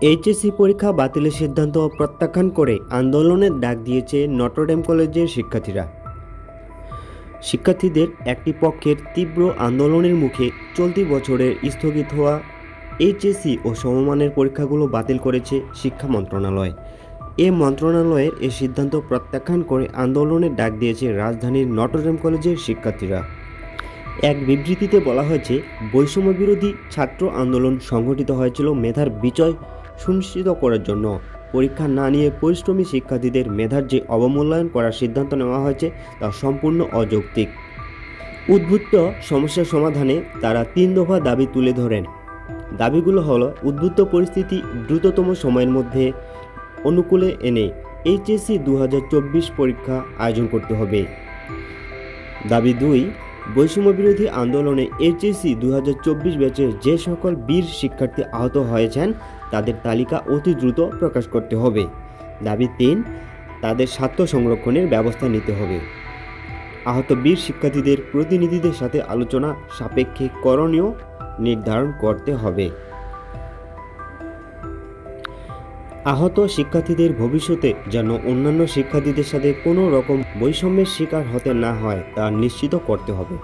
HSC পরীক্ষা বাতিলের সিদ্ধান্ত প্রত্যাখ্যান করে আন্দোলনের ডাক দিয়েছে নটরডেম কলেজের শিক্ষার্থীরা। শিক্ষার্থীদের একটি পক্ষের তীব্র আন্দোলনের মুখে চলতি বছরের স্থগিত হওয়া এইচএসসি ও সমমানের পরীক্ষাগুলো বাতিল করেছে শিক্ষা মন্ত্রণালয়। এ মন্ত্রণালয়ের এই সিদ্ধান্ত প্রত্যাখ্যান করে আন্দোলনের ডাক দিয়েছে রাজধানীর নটরডেম কলেজের শিক্ষার্থীরা। এক বিবৃতিতে বলা হয়েছে বৈষম্য বিরোধী ছাত্র আন্দোলন সংগঠিত হয়েছিল মেধার বিজয় সুনিশ্চিত করার জন্য পরীক্ষা না নিয়ে পরিশ্রমী শিক্ষার্থীদের মেধার যে অবমূল্যায়ন করার সিদ্ধান্ত নেওয়া হয়েছে তা সম্পূর্ণ অযৌক্তিক। উদ্ভূত সমস্যার সমাধানে তারা তিন দফা দাবি তুলে ধরেন। দাবিগুলো হলো, উদ্ভূত পরিস্থিতি দ্রুততম সময়ের মধ্যে অনুকূলে এনে এইচএসসি দু হাজার চব্বিশ পরীক্ষা আয়োজন করতে হবে। দাবি দুই বৈষম্য বিরোধী আন্দোলনে এইচএসি দু হাজার চব্বিশ ব্যাচের যে সকল বীর শিক্ষার্থী আহত হয়েছেন, তাদের তালিকা অতি দ্রুত প্রকাশ করতে হবে। দাবি তিন, তাদের স্বার্থ সংরক্ষণের ব্যবস্থা নিতে হবে। আহত বীর শিক্ষার্থীদের প্রতিনিধিদের সাথে আলোচনা সাপেক্ষে করণীয় নির্ধারণ করতে হবে। আহত শিক্ষার্থীদের ভবিষ্যতে যেন অন্যান্য শিক্ষার্থীদের সাথে কোনো রকম বৈষম্যের শিকার হতে না হয়, তা নিশ্চিত করতে হবে।